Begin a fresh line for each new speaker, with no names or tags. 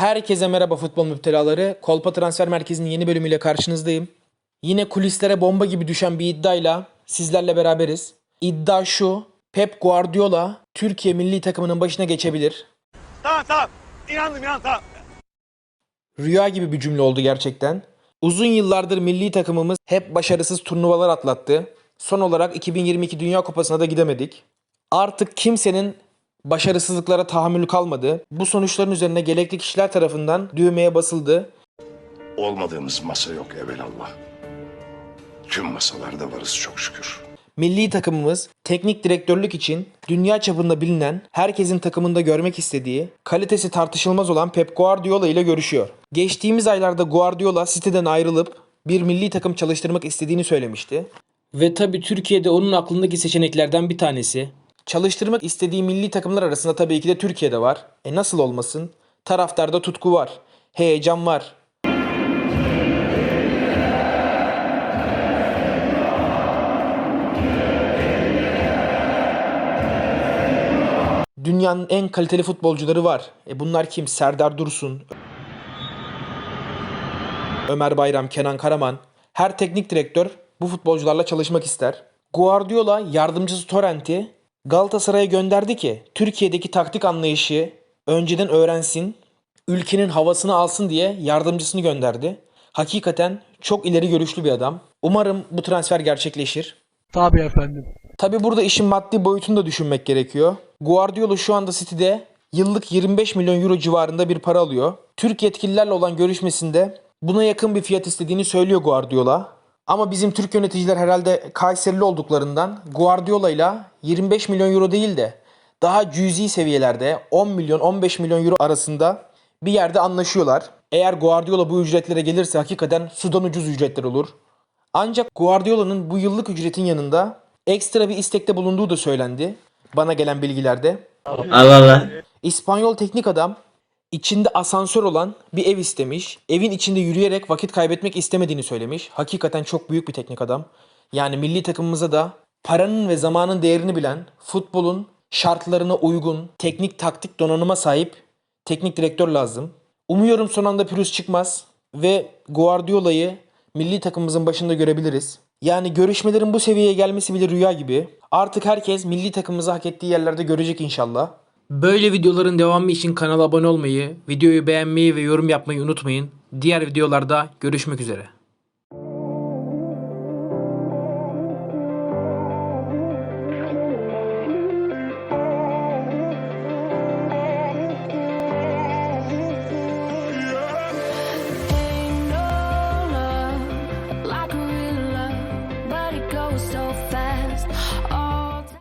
Herkese merhaba futbol müptelaları. Kolpa Transfer Merkezi'nin yeni bölümüyle karşınızdayım. Yine kulislere bomba gibi düşen bir iddiayla sizlerle beraberiz. İddia şu, Pep Guardiola Türkiye milli takımının başına geçebilir.
Tamam tamam. İnandım inandım tamam.
Rüya gibi bir cümle oldu gerçekten. Uzun yıllardır milli takımımız hep başarısız turnuvalar atlattı. Son olarak 2022 Dünya Kupası'na da gidemedik. Artık kimsenin başarısızlıklara tahammülü kalmadı. Bu sonuçların üzerine gerekli kişiler tarafından düğmeye basıldı.
Olmadığımız masa yok evelallah. Tüm masalarda varız çok şükür.
Milli takımımız teknik direktörlük için dünya çapında bilinen, herkesin takımında görmek istediği, kalitesi tartışılmaz olan Pep Guardiola ile görüşüyor. Geçtiğimiz aylarda Guardiola City'den ayrılıp bir milli takım çalıştırmak istediğini söylemişti. Ve tabi Türkiye'de onun aklındaki seçeneklerden bir tanesi. Çalıştırmak istediği milli takımlar arasında tabii ki de Türkiye'de var. E nasıl olmasın? Taraftarda tutku var. Heyecan var. Dünyanın en kaliteli futbolcuları var. E bunlar kim? Serdar Dursun, Ömer Bayram, Kenan Karaman. Her teknik direktör bu futbolcularla çalışmak ister. Guardiola yardımcısı Torrent'i Galatasaray'a gönderdi ki Türkiye'deki taktik anlayışı önceden öğrensin, ülkenin havasını alsın diye yardımcısını gönderdi. Hakikaten çok ileri görüşlü bir adam. Umarım bu transfer gerçekleşir.
Tabii efendim.
Tabi burada işin maddi boyutunu da düşünmek gerekiyor. Guardiola şu anda City'de yıllık 25 milyon euro civarında bir para alıyor. Türk yetkililerle olan görüşmesinde buna yakın bir fiyat istediğini söylüyor Guardiola. Ama bizim Türk yöneticiler herhalde Kayserili olduklarından Guardiola ile 25 milyon euro değil de daha cüzi seviyelerde 10 milyon 15 milyon euro arasında bir yerde anlaşıyorlar. Eğer Guardiola bu ücretlere gelirse hakikaten sudan ucuz ücretler olur. Ancak Guardiola'nın bu yıllık ücretin yanında ekstra bir istekte bulunduğu da söylendi. Bana gelen bilgilerde.
Allah Allah.
İspanyol teknik adam içinde asansör olan bir ev istemiş. Evin içinde yürüyerek vakit kaybetmek istemediğini söylemiş. Hakikaten çok büyük bir teknik adam. Yani milli takımımıza da paranın ve zamanın değerini bilen, futbolun şartlarına uygun, teknik taktik donanıma sahip teknik direktör lazım. Umuyorum son anda pürüz çıkmaz ve Guardiola'yı milli takımımızın başında görebiliriz. Yani görüşmelerin bu seviyeye gelmesi bile rüya gibi. Artık herkes milli takımımızı hak ettiği yerlerde görecek inşallah. Böyle videoların devamı için kanala abone olmayı, videoyu beğenmeyi ve yorum yapmayı unutmayın. Diğer videolarda görüşmek üzere.